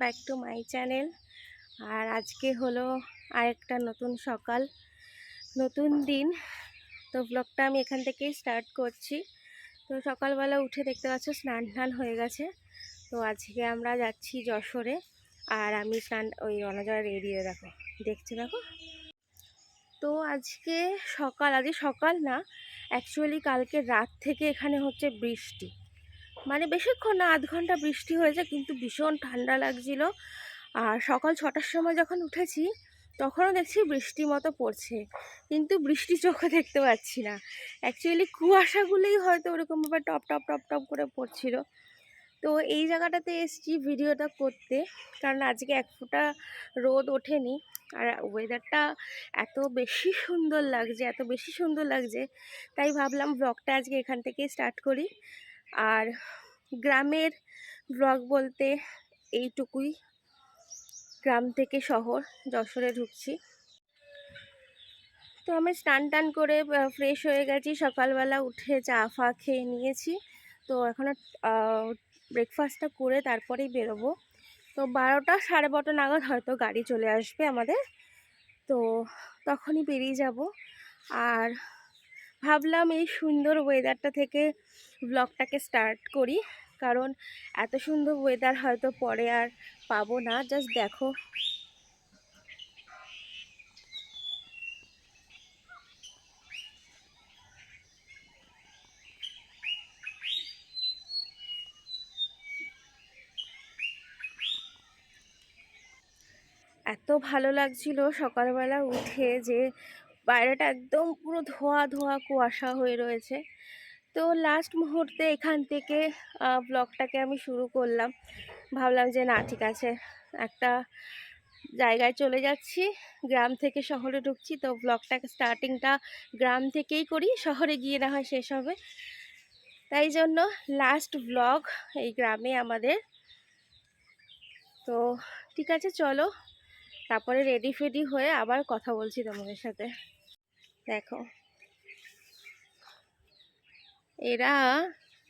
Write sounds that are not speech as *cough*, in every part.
Back to my channel আর আজকে হলো আরেকটা নতুন সকাল, নতুন দিন। তো ব্লগটা আমি এখান থেকেই স্টার্ট করছি। তো সকালবেলা উঠে দেখতে পাচ্ছ স্নান টান হয়ে গেছে। তো আজকে আমরা যাচ্ছি যশোরে। আর আমি স্নান, ওই অনজয় রেডি দেখো, দেখছ দেখো? তো আজকে সকাল আজকে সকাল না অ্যাকচুয়ালি কালকে রাত থেকে এখানে হচ্ছে বৃষ্টি। মানে বেশিক্ষণ না, আধ ঘণ্টা বৃষ্টি হয়েছে কিন্তু ভীষণ ঠান্ডা লাগছিল। আর সকাল ছটার সময় যখন উঠেছি, তখনও দেখছি বৃষ্টি মতো পড়ছে। কিন্তু বৃষ্টি চোখে দেখতে পাচ্ছি না। অ্যাকচুয়ালি কুয়াশাগুলোই হয়তো ওরকমভাবে টপ টপ টপ টপ করে পড়ছিল। তো এই জায়গাটাতে এসছি ভিডিওটা করতে, কারণ আজকে এক ফোঁটা রোদ ওঠেনি। আর ওয়েদারটা এত বেশি সুন্দর লাগছে, এত বেশি সুন্দর লাগছে। তাই ভাবলাম ব্লগটা আজকে এখান থেকে স্টার্ট করি। আর গ্রামের ব্লগ বলতে এইটুকুই। গ্রাম থেকে শহর, যশোরে ঢুকছি। তো আমি স্নান টান করে ফ্রেশ হয়ে গেছি। সকালবেলা উঠে চা ফা খেয়ে নিয়েছি। তো এখনও ব্রেকফাস্টটা করে তারপরেই বেরোবো। তো বারোটা সাড়ে বারোটা নাগাদ হয়তো গাড়ি চলে আসবে আমাদের। তো তখনই বেরিয়ে যাব। আর ভাবলাম এই সুন্দর ওয়েদারটা থেকে ব্লগটাকে স্টার্ট করি। কারণ এত সুন্দর ওয়েদার হয়তো পরে আর পাবো না। জাস্ট দেখো। এত ভালো লাগছিল সকালবেলা উঠে যে বাইরেটা একদম পুরো ধোয়া ধোয়া কুয়াশা হয়ে রয়েছে। তো লাস্ট মুহূর্তে এখান থেকে ব্লগটাকে আমি শুরু করলাম। ভাবলাম যে না, ঠিক আছে, একটা জায়গায় চলে যাচ্ছি, গ্রাম থেকে শহরে ঢুকছি। তো ব্লগটাকে স্টার্টিংটা গ্রাম থেকেই করি, শহরে গিয়ে না হয় শেষ হবে। তাই জন্য লাস্ট ব্লগ এই গ্রামে আমাদের। তো ঠিক আছে, চলো, তারপরে রেডি ফেডি হয়ে আবার কথা বলছি তোমাদের সাথে। দেখো। এরা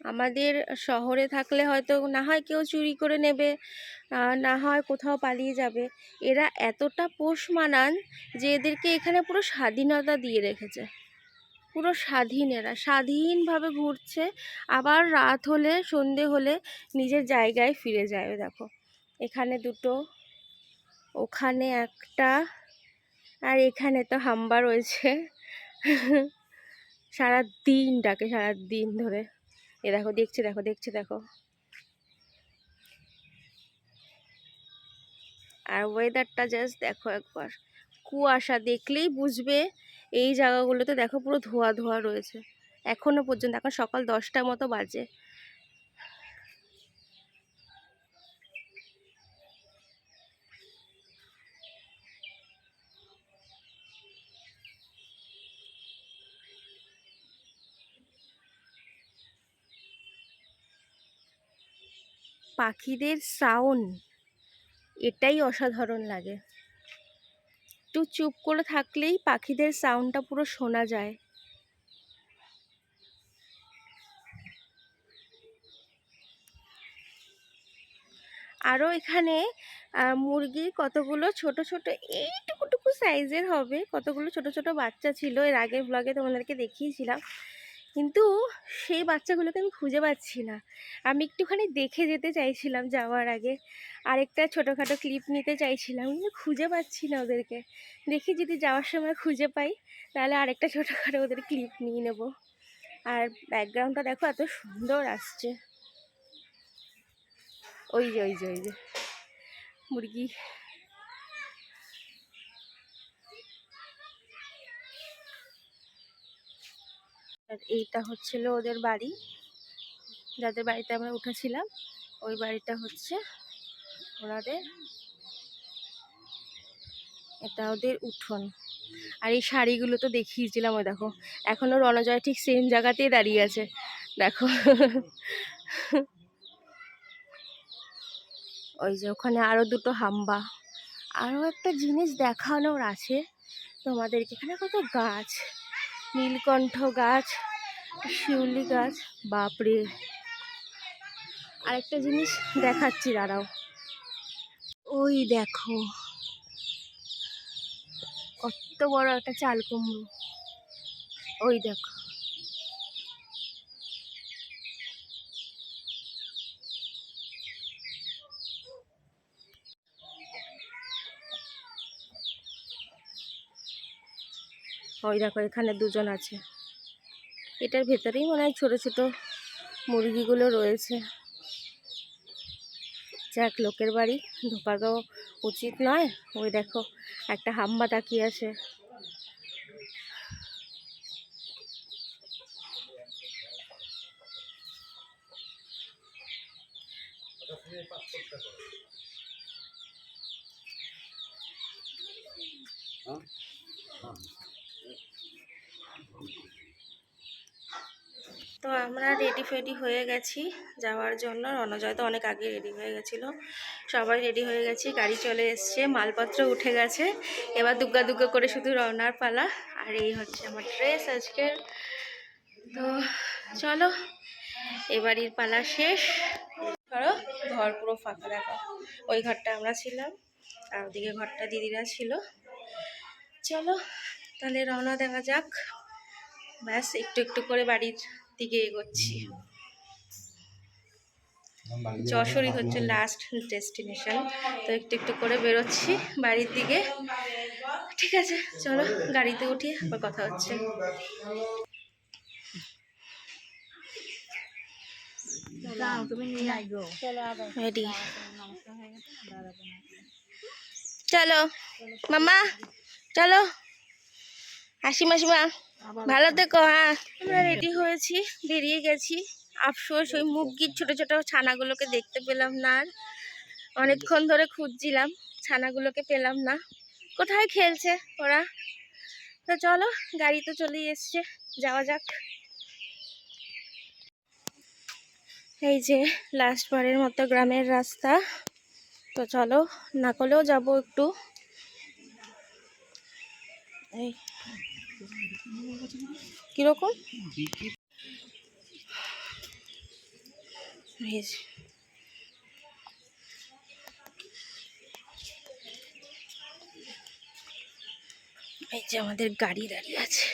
আমাদের শহরে থাকলে হয়তো না হয় কেউ চুরি করে নেবে না হয় কোথাও পালিয়ে যাবে। এরা এতটা পোষ মানান যে এদেরকে এখানে পুরো স্বাধীনতা দিয়ে রেখেছে। পুরো স্বাধীন এরা। স্বাধীনভাবে ঘুরছে, আবার রাত হলে, সন্ধে হলে নিজের জায়গায় ফিরে যায়, দেখো। এখানে দুটো, ওখানে একটা, আর এখানে তো হাম্বা রয়েছে। *laughs* সারা দিন ডাকে সারা দিন ধরে। এ দেখো, দেখছে দেখো দেখছে, দেখো। আর ওয়েদারটা জাস্ট দেখো একবার। কুয়াশা দেখলেই বুঝবে এই জায়গাগুলোতে দেখো পুরো ধোয়া ধোয়া রয়েছে। এখনও পর্যন্ত, এখন সকাল দশটার মতো বাজে। পাখিদের সাউন্ড এটাই অসাধারণ লাগে। একটু চুপ করে থাকলেই পাখিদের সাউন্ডটা পুরো শোনা যায়। আরও এখানে মুরগি কতগুলো ছোট ছোট, এইটুকুটুকু সাইজের হবে। কতগুলো ছোট ছোট বাচ্চা ছিল, এর আগের ব্লগে তোমাদেরকে দেখিয়েছিলাম। কিন্তু সেই বাচ্চাগুলোকে আমি খুঁজে পাচ্ছি না। আমি একটুখানি দেখে যেতে চাইছিলাম যাওয়ার আগে। আরেকটা ছোটোখাটো ক্লিপ নিতে চাইছিলাম। কিন্তু খুঁজে পাচ্ছি না ওদেরকে। দেখি যদি যাওয়ার সময় খুঁজে পাই, তাহলে আরেকটা ছোটোখাটো ওদের ক্লিপ নিয়ে নেব। আর ব্যাকগ্রাউন্ডটা দেখো, এত সুন্দর আসছে। ওই যে ওই যে ওই যে। মুরগি। আর এইটা হচ্ছিল ওদের বাড়ি। যাদের বাড়িতে আমরা উঠেছিলাম, ওই বাড়িটা হচ্ছে ওনাদের এটা ওদের উঠোন। আর এই শাড়িগুলো তো দেখিয়েছিলাম ওই দেখো এখনও রণজয় ঠিক সেম জায়গাতেই দাঁড়িয়ে আছে। দেখো। ওই যে ওখানে আরও দুটো হাম্বা আরও একটা জিনিস দেখানোর আছে তোমাদেরকে। এখানে কত গাছ। নীলকণ্ঠ গাছ, শিউলি গাছ, বাপরে। আরেকটা জিনিস দেখাচ্ছি, দাঁড়াও। ওই দেখো, কত বড় একটা চাল কুমড়ো। ওই দেখো। ওই দেখো, এখানে দুজন আছে। এটার ভেতরেই মনে হয় ছোটো ছোটো মুরগিগুলো রয়েছে। যাক, লোকের বাড়ি তো উচিত নয়। ওই দেখো, একটা হাম্বা তাকিয়ে আছে। তো আমরা রেডি ফেডি হয়ে গেছি যাওয়ার জন্য। রণজয় তো অনেক আগে রেডি হয়ে গেছিল। সবাই রেডি হয়ে গেছি, গাড়ি চলে এসছে, মালপত্র উঠে গেছে। এবার দুগ্গা দুগ্গা করে শুধু রওনার পালা। আর এই হচ্ছে আমার ড্রেস আজকের। তো চলো এবাড়ির পালা শেষ। ধরো, ঘর পুরো ফাঁকা, দেখো। ওই ঘরটা আমরা ছিলাম, আর ওদিকে ঘরটা দিদিরা ছিল। চলো, তাহলে রওনা দেওয়া যাক। ব্যাস, একটু একটু করে বাড়ির দিকে এগোচ্ছি। যশোরই হচ্ছে লাস্ট ডেস্টিনেশন তো একটু একটু করে বেরোচ্ছি বাড়ির দিকে। ঠিক আছে চলো গাড়িতে উঠি আবার কথা হচ্ছে। চলো মামা চলো হাসি মাসিমা। ভালো থেকো হ্যাঁ। আমরা রেডি হয়েছি বেরিয়ে গেছি। আফসোস ওই মুরগির ছোট ছোট ছানাগুলোকে দেখতে পেলাম না আর। অনেকক্ষণ ধরে খুঁজছিলাম ছানাগুলোকে পেলাম না। কোথায় খেলছে ওরা? তো চলো গাড়ি তো চলেই এসছে যাওয়া যাক। এই যে লাস্ট বারের মতো গ্রামের রাস্তা। তো চলো না করলেও যাব একটু। এই কীরকম এই যে। আমাদের গাড়ি দাঁড়িয়ে আছে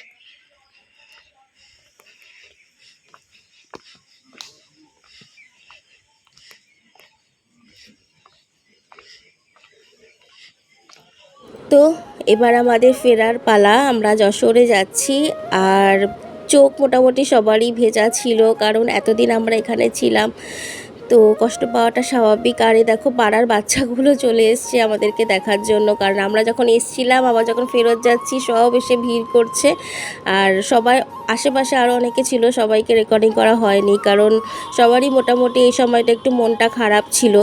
তো এবার আমাদের ফেরার পালা, আমরা যশোরে যাচ্ছি আর চোখ মোটামুটি সবারই ভেজা ছিল কারণ এতদিন আমরা এখানে ছিলাম। তো কষ্ট পাওয়াটা স্বাভাবিক। আর দেখো পাড়ার বাচ্চাগুলো চলে এসছে আমাদেরকে দেখার জন্য। কারণ আমরা যখন এসছিলাম, আবার যখন ফেরত যাচ্ছি, সব এসে ভিড় করছে। আর সবাই, আশেপাশে আরও অনেকে ছিল, সবাইকে রেকর্ডিং করা হয়নি। কারণ সবারই মোটামুটি এই সময়টা একটু মনটা খারাপ ছিল।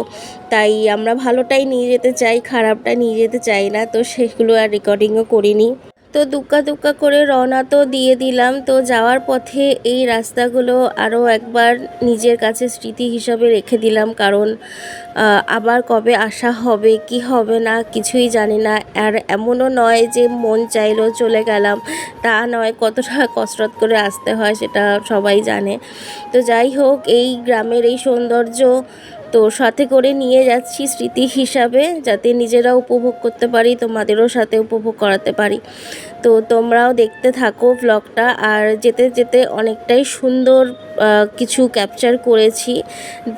তাই আমরা ভালোটাই নিয়ে যেতে চাই, খারাপটা নিয়ে যেতে চাই না। তো সেগুলো আর রেকর্ডিংও করিনি। তো দুক্কা দুক্কা করে রওনা তো দিয়ে দিলাম। তো যাওয়ার পথে এই রাস্তাগুলো আরও একবার নিজের কাছে স্মৃতি হিসাবে রেখে দিলাম। কারণ আবার কবে আসা হবে, কি হবে না কিছুই জানি না। আর এমনও নয় যে মন চাইলো চলে গেলাম। তা নয় কতটা কসরত করে আসতে হয় সেটা সবাই জানে। তো যাই হোক, এই গ্রামের এই সৌন্দর্য তো সাথে করে নিয়ে যাচ্ছি স্মৃতি হিসাবে যাতে নিজেরা উপভোগ করতে পারি, তোমাদেরও সাথে উপভোগ করাতে পারি। তো তোমরাও দেখতে থাকো ব্লগটা আর যেতে যেতে অনেকটাই সুন্দর কিছু ক্যাপচার করেছি।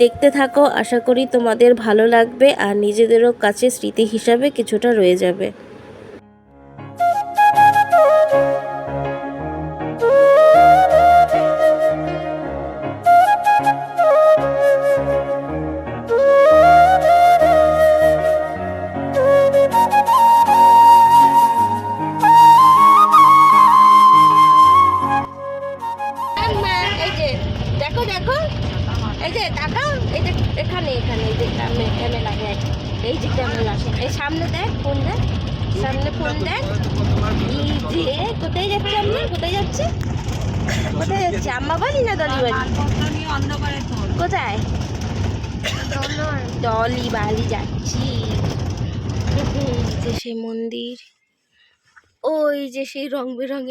দেখতে থাকো, আশা করি তোমাদের ভালো লাগবে আর নিজেদেরও কাছে স্মৃতি হিসাবে কিছুটা রয়ে যাবে।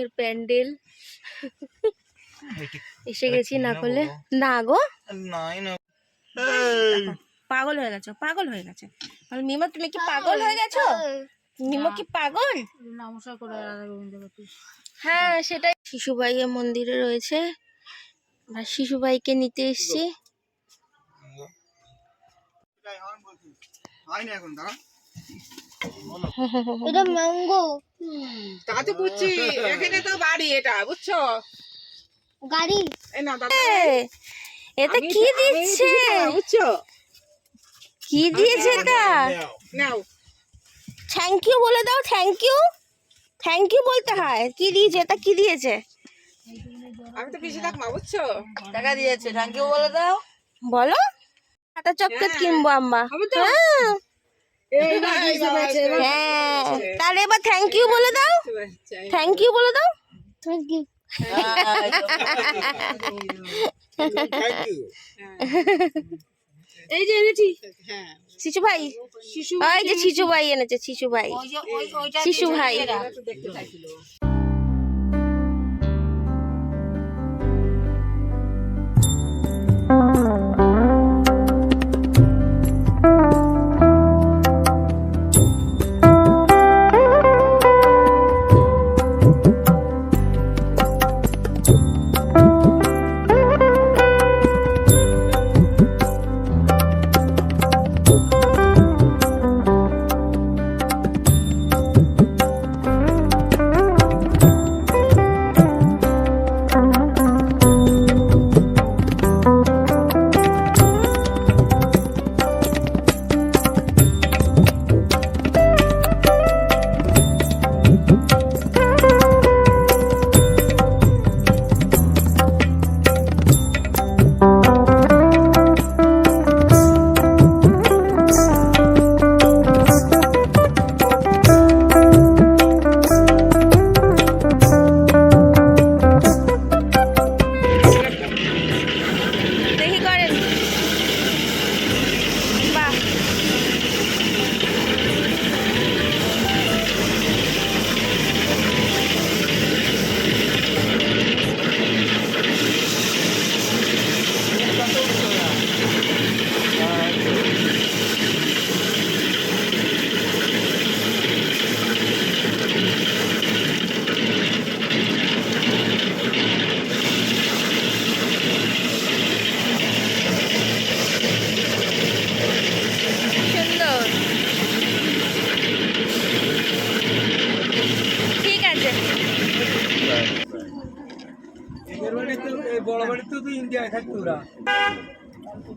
রং বেরঙের প্যান্ডেল এসে গেছি না করলে? না গো? নাই না। পাগল হয়ে গেছো পাগল হয়ে গেছে। মিমো তুমি কি পাগল হয়ে গেছো? মিমো কি পাগল? হ্যাঁ সেটাই। শিশুবাইয়ের মন্দিরে রয়েছে। আমরা শিশুবাইকে নিতে এসেছি। হয় না এখন দাঁড়া। এটা ম্যাঙ্গো তা তো বুঝছি। এখানে তো বাড়ি এটা বুঝছ? গাড়ি। এই না দাদা। এ, কি দিচ্ছে? বুঝছ? কি দিয়েছে এটা? নাও থ্যাংক ইউ বলে দাও থ্যাংক ইউ থ্যাংক ইউ বলতে হয়। কি দিয়েছে? এটা কি দিয়েছে? আমি তো পিছিয়ে থাকব বুঝছ? টাকা দিয়েছে। থ্যাংক ইউ বলে দাও। বলো। হাতা চকলেট হ্যাঁ। কিনবো আম্মা। হ্যাঁ। হ্যাঁ তাহলে এবার থ্যাংক ইউ বলে দাও। থ্যাংক ইউ বলে দাও। থ্যাংক ইউ এই যে এনেছি। হ্যাঁ। শিশু ভাই। শিশু ওই যে শিশু ভাই এনেছে শিশু ভাই। শিশু ভাই।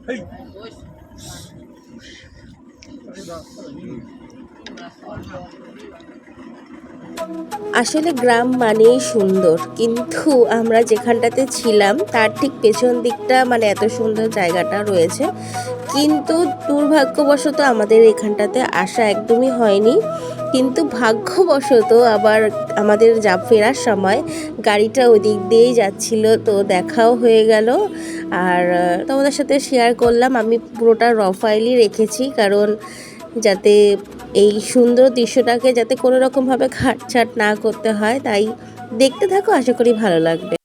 Ei! Dois. Dois. Dois. Dois. Dois. Dois. আসলে গ্রাম মানেই সুন্দর, কিন্তু আমরা যেখানটাতে ছিলাম, তার ঠিক পেছন দিকটা মানে এত সুন্দর জায়গাটা রয়েছে। কিন্তু দুর্ভাগ্যবশত আমাদের এখানটাতে আসা একদমই হয়নি। কিন্তু ভাগ্যবশত আবার আমাদের যা ফেরার সময় গাড়িটা ওই দিক দিয়েই যাচ্ছিল, তো দেখাও হয়ে গেল। আর তোমাদের সাথে শেয়ার করলাম, আমি পুরোটা র ফাইলই রেখেছি, কারণ যাতে এই সুন্দর দৃশ্যটাকে যাতে কোনো রকমভাবে ঘাটছাট না করতে হয়, তাই দেখতে থাকো, আশা করি ভালো লাগবে।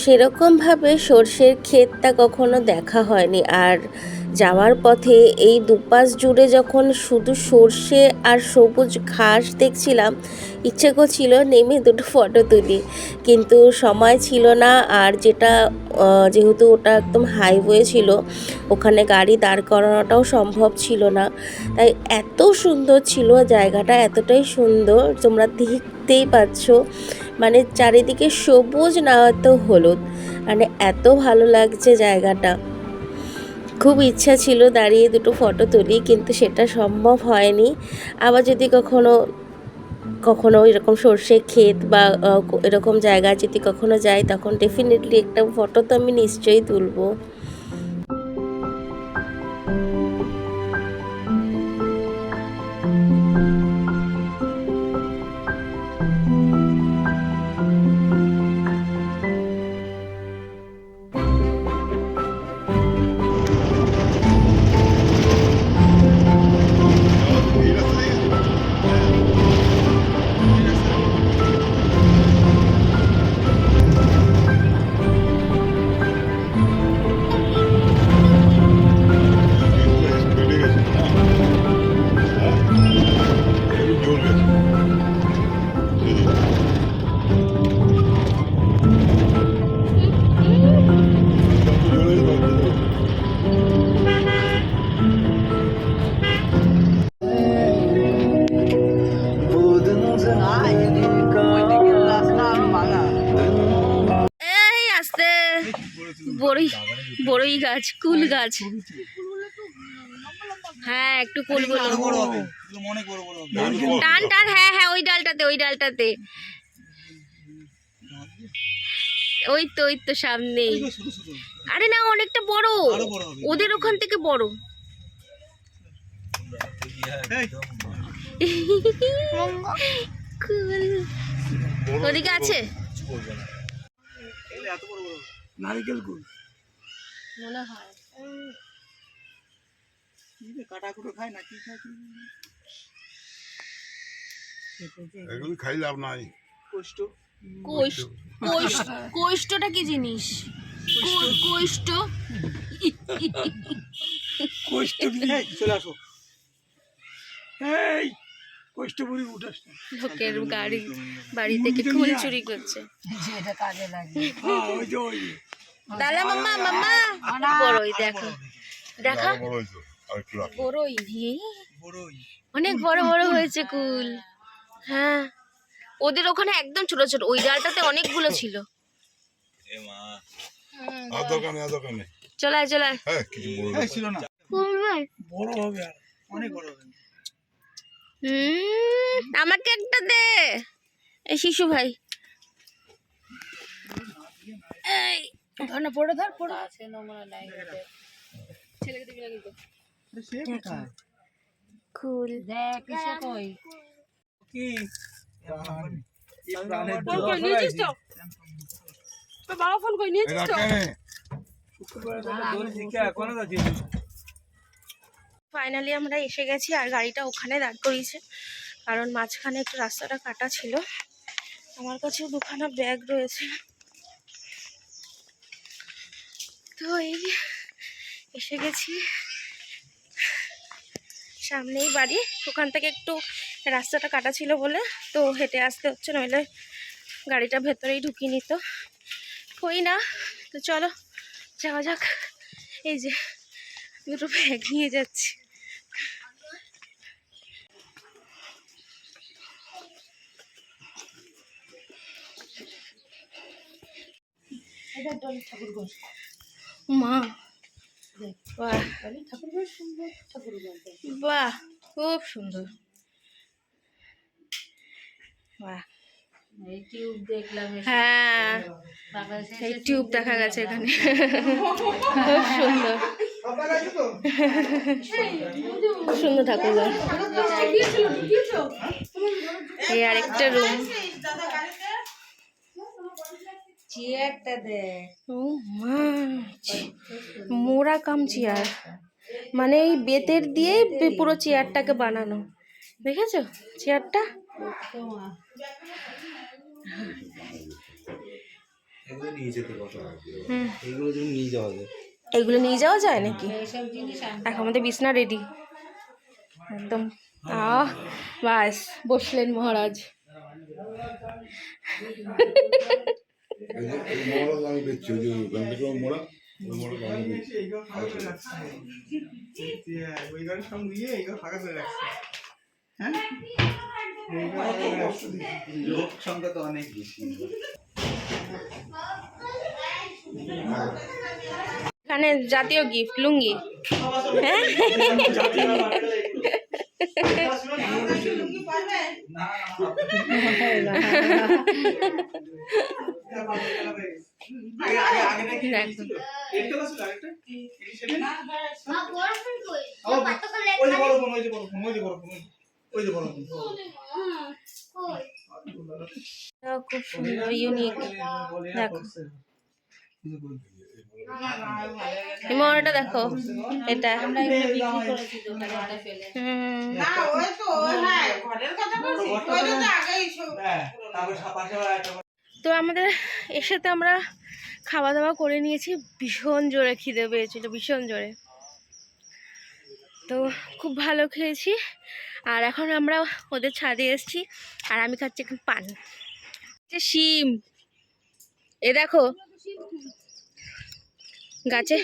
সেরকমভাবে সর্ষের ক্ষেতটা কখনো দেখা হয়নি। আর যাওয়ার পথে এই দুপাশ জুড়ে যখন শুধু সর্ষে আর সবুজ ঘাস দেখছিলাম, ইচ্ছে করছিল নেমে দুটো ফটো তুলি। কিন্তু সময় ছিল না, আর যেটা যেহেতু ওটা একদম হাইওয়ে ছিল, ওখানে গাড়ি দাঁড় করানোটাও সম্ভব ছিল না। তাই এত সুন্দর ছিল জায়গাটা, এতটাই সুন্দর, তোমরা দেখতেই পাচ্ছ। মানে চারিদিকে সবুজ না তো হলুদ। মানে এত ভালো লাগছে জায়গাটা। খুব ইচ্ছা ছিল দাঁড়িয়ে দুটো ফটো তুলি, কিন্তু সেটা সম্ভব হয়নি। আবার যদি কখনো কখনো এরকম সর্ষে ক্ষেত বা এরকম জায়গায় যদি কখনো যাই, তখন ডেফিনেটলি একটা ফটো তো আমি নিশ্চয়ই তুলবো। গাছ হ্যাঁ একটু কুলগুলো টান টান হ্যাঁ হ্যাঁ ওই ডালটাতে ওই ডালটাতে। ওই তো ওই তো সামনেই। আরে না অনেকটা বড়। ওদের ওখান থেকে বড়। ওদিকে আছে? নারিকেল কুল। মনে হয়। কাটা খায় না কি খায় এগুলো খাই লাভ নাই। কষ্ট কোষ কোষ কোষ্ঠটা কি জিনিস? কো- কোষ্ঠ। চলে আসো। এই কষ্ট বুড়ি উঠাস লোকের গাড়ি বাড়ি থেকে ফুল চুরি করছে। যেটা কাজে লাগে হ্যাঁ ওই যে ওই যে। দাদা মাম্মা মাম্মা। বড়ই দেখো। দেখা। বড়ই অনেক বড় বড় হয়েছে কুল। হ্যাঁ। ওদের ওখানে একদম ছোট ছোট। ওই ডালটাতে অনেকগুলো ছিল। চলায় চলায় হ্যাঁ ছিল না। বড় হবে অনেক বড় হবে। হুম আমাকে একটা দে। এই শিশু ভাই। এই ধর না পড়ে ধর পড়ে। আছে নোংরা নাই। ছেলেকে দিবি না কিন্তু সে কোথায়? কুল। দেখ কিসে কই? কি? কেনে ফাইনালি আমরা এসে গেছি আর গাড়িটা ওখানে দাঁড় করিয়েছে। কারণ মাঝখানে একটু রাস্তাটা কাটা ছিল। আমার কাছেও দুখানা ব্যাগ রয়েছে। তো এই এসে গেছি। সামনেই বাড়ি। ওখান থেকে একটু রাস্তাটা কাটা ছিল বলে তো হেঁটে আসতে হচ্ছে, নইলে গাড়িটা ভেতরেই ঢুকিয়ে নিত। কই না? তো চলো, যাওয়া যাক। এই যে, দুটো ব্যাগ নিয়ে যাচ্ছি। মা। বাহ। বাহ, খুব সুন্দর। বাহ। দেখলাম হ্যাঁ টিউব দেখা গেছে এখানে। খুব সুন্দর। খুব সুন্দর ঠাকুর এই আরেকটা রুম চেয়ারটা দেখ ও মা মোড়া কাম চেয়ার। মানে এই বেতের দিয়ে পুরো চেয়ারটাকে বানানো। দেখেছ চেয়ারটা? এগুলো নিয়ে হুম। এগুলো নিয়ে যাওয়া যায়। নাকি? আনতে এখন আমাদের বিছনা রেডি একদম। আহ বাস বসলেন মহারাজ। এই মোড়া আমি বেচছি ওই যে ব্যাংকের মোড়া ওই মোড়া আমি বেচছি ওই গাড়ির সঙ্গে দিয়ে এইগুলো ফাঁকা করে রাখছে লোক সংখ্যা তো অনেক বেশি এখানে জাতীয় গিফট লুঙ্গি। *laughs* হ্যাঁ? *laughs* খুব সুন্দর ইউনিক দেখো। মরাটা দেখো এটা। বিক্রি করেছি দোকানে একটা ফেলে। হুম। না ওই তো হ্যাঁ ঘরের কথা বলছি ওই তো আগেই সব হ্যাঁ তো আমাদের এসে তো আমরা খাওয়া দাওয়া করে নিয়েছি ভীষণ জোরে খিদে পেয়েছিল ভীষণ জোরে। তো খুব ভালো খেয়েছি আর এখন আমরা ওদের ছাদে এসেছি আর আমি খাচ্ছি এখন পান। যে শিম এ দেখো গাছে?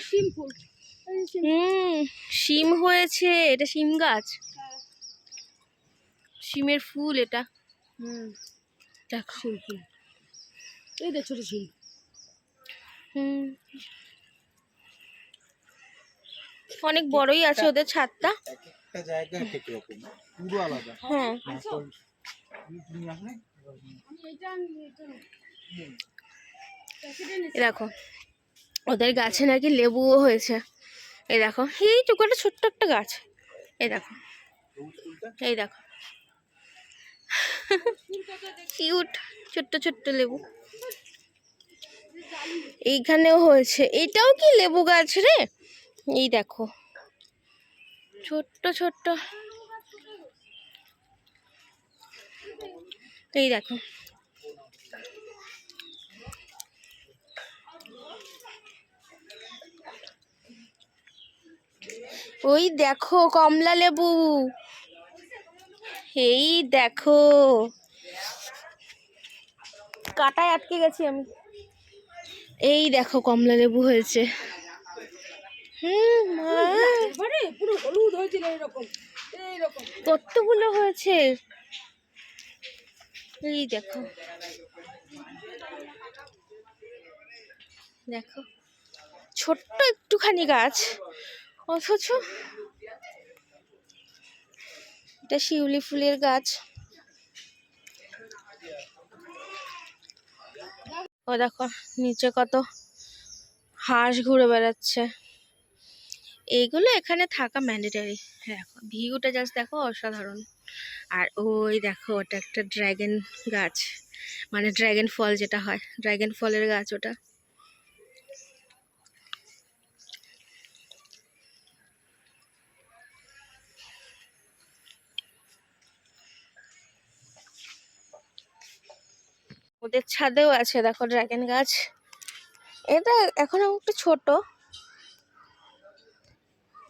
হুম শিম হয়েছে। এটা শিম গাছ। শিমের ফুল এটা। দেখো। এই তো ছোট ছিল হুম। অনেক বড়ই আছে ওদের ছাদটা। একটা জায়গা এক এক রকম। পুরো আলাদা। হ্যাঁ। দেখো ওদের গাছে নাকি লেবুও হয়েছে। এই দেখো, এই এইটুকু একটা ছোট্ট একটা গাছ। এই দেখো এই দেখো। কিউট ছোট্ট ছোট্ট লেবু। এইখানেও হয়েছে। এটাও কি লেবু গাছ রে? এই দেখো, ছোট্ট ছোট্ট। এই দেখো ওই দেখো কমলা লেবু। এই দেখো। কাটায় আটকে গেছি আমি। এই দেখো কমলা লেবু হয়েছে। হুম মা। কতগুলো হয়েছে? এই দেখো। দেখো। ছোট্ট একটুখানি গাছ। অথচ এটা শিউলি ফুলের গাছ। ও দেখো, নিচে কত হাঁস ঘুরে বেড়াচ্ছে। এইগুলো এখানে থাকা ম্যান্ডেটারি দেখো ভিউটা জাস্ট দেখো, অসাধারণ। আর ওই দেখো, ওটা একটা ড্র্যাগন গাছ। মানে ড্র্যাগন ফল যেটা হয় ড্র্যাগন ফলের গাছ ওটা। ওদের ছাদেও আছে, দেখো ড্রাগন গাছ। এটা এখনও একটু ছোট।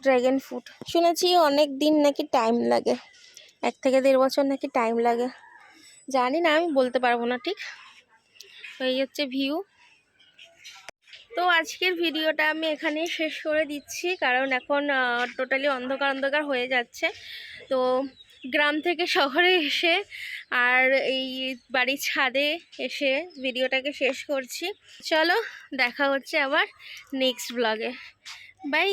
Dragon fruit. শুনেছি অনেক দিন নাকি টাইম লাগে। এক থেকে দেড় বছর নাকি টাইম লাগে। জানি না, আমি বলতে পারব না, ঠিক? এই হচ্ছে ভিউ। তো আজকের ভিডিওটা আমি এখানেই শেষ করে দিচ্ছি, কারণ এখন টোটালি অন্ধকার অন্ধকার হয়ে যাচ্ছে। তো গ্রাম থেকে শহরে এসে আর এই বাড়ির ছাদে এসে ভিডিওটাকে শেষ করছি। চলো, দেখা হচ্ছে আবার নেক্সট ব্লগে বাই